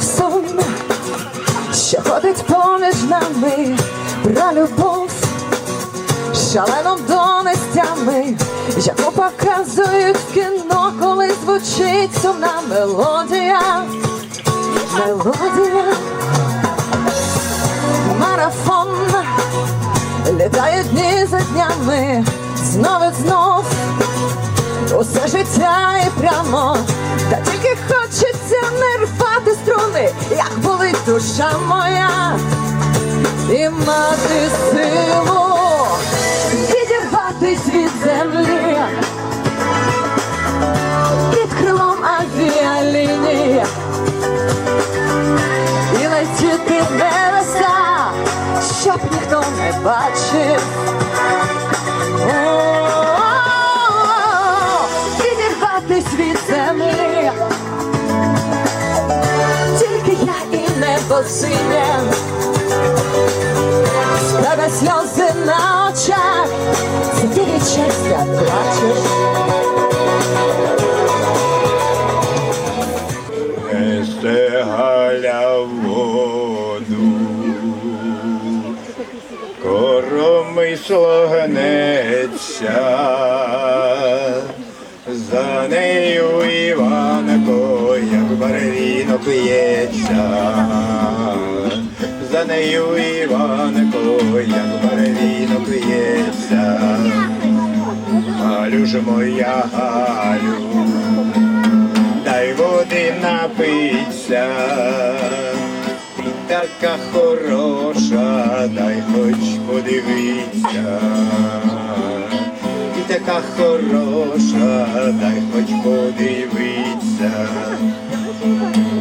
сон, що ходить поміж нами про любов, шалено донестями, яку показують в кіно, коли звучить сумна мелодія, мелодія, марафон, літають дні за днями, знов і знов. Усе життя і прямо, рвати як болить душа моя, і мати силу відірватись від землі. Під крилом авіалінії. І летіти в небеса, щоб ніхто не бачив. Відірватись від небо синє, з тебе сльози на очах, це ти щастя плачеш. Несе Галя воду, коромисло гнеться, за нею Іванко, як барвінок п'ється, за нею Іванко, як барвінок п'ється, Галю ж моя Галю, дай води напиться, ти така хороша, дай хоч подивиться, ти така хороша, дай хоч подивиться,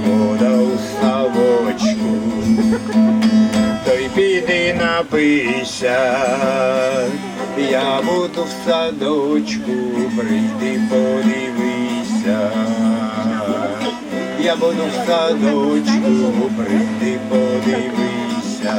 вода у ставочку, напийся, я буду в садочку, прийди подивися, я буду в садочку, прийди подивися.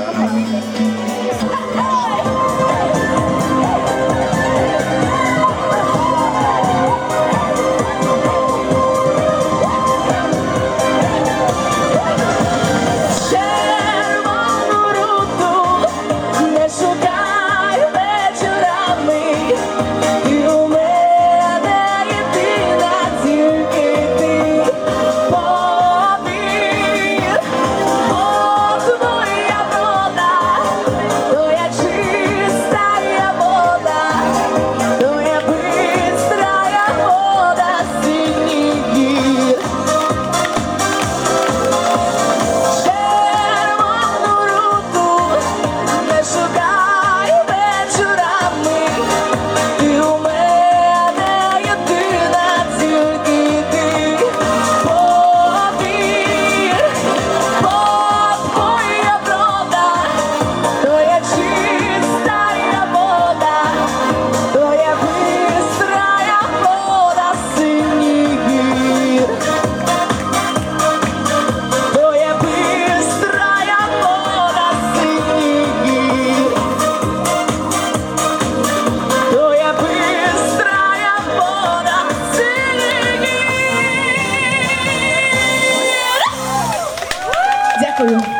不用。